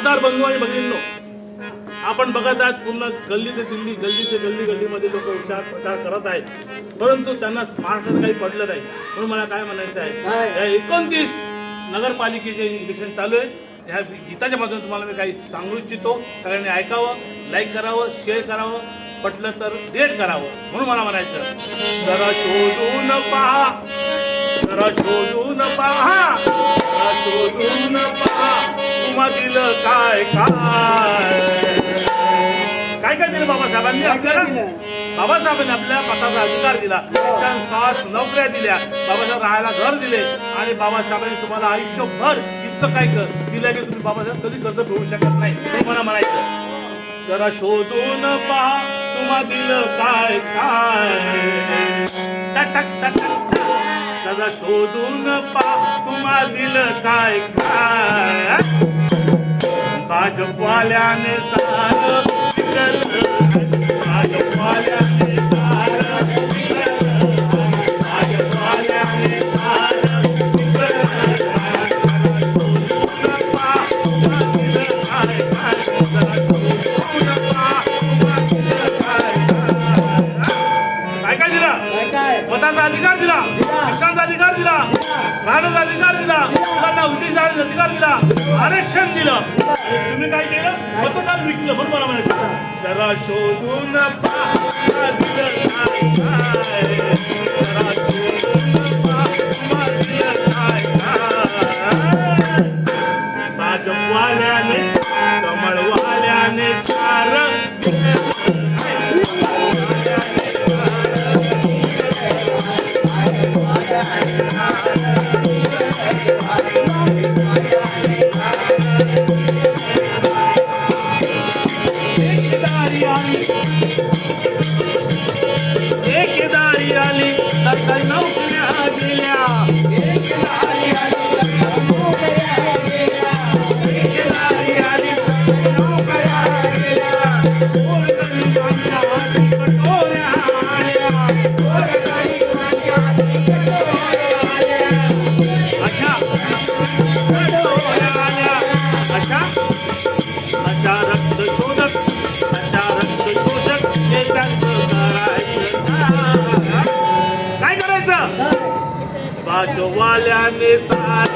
मतदार बंधू आणि भगिनींनो आपण बघत आहात पूर्ण गल्ली ते दिल्ली गल्ली ते गल्ली गल्लीमध्ये लोक विचार प्रचार करत आहेत. परंतु त्यांना महाराष्ट्राचं काही पडलं नाही. म्हणून मला काय म्हणायचं आहे? या एकोणतीस नगरपालिकेचे इलेक्शन चालू आहे. ह्या गीताच्या माध्यमातून तुम्हाला मी काही सांगू इच्छितो. सगळ्यांनी ऐकावं लाईक करावं शेअर करावं पटलं तर डेट करावं. म्हणून मला म्हणायचं जरा शोधून पहा. जरा शोधून पहा. दिलं काय काय? काय काय दिलं बाबासाहेबांनी? आपल्याला? बाबासाहेबांनी आपल्या पताचा अधिकार दिला. शिक्षण साथ नोकऱ्या दिल्या. बाबासाहेब राहायला घर दिले. आणि बाबासाहेबांनी तुम्हाला आयुष्यभर इतकं काय कर दिलं की तुम्ही बाबासाहेब कधी कर्ज फेडू शकत नाही. हे मला म्हणायचं जरा शोधून पहा तुम्हा दिलं काय काय? टक टक टक टक टक. जरा शोधून पहा तुम्हा दिलं काय काय? भाजपवाल्याने सार दिलं काय काय. दिलं मताचा अधिकार दिला. दिला. शिक्षणाचा अधिकार दिला. राहण्याचा अधिकार दिला मुलांना अधिकार दिला आरक्षण दिलं. तुम्ही काय केलं? मतदान विकलं बरोबर मला म्हणायचं जरा शोधून भाजपवाल्याने कमळवाल्याने दारी रक्त शोधक काय? काय करायचं बाजूवाल्याने सार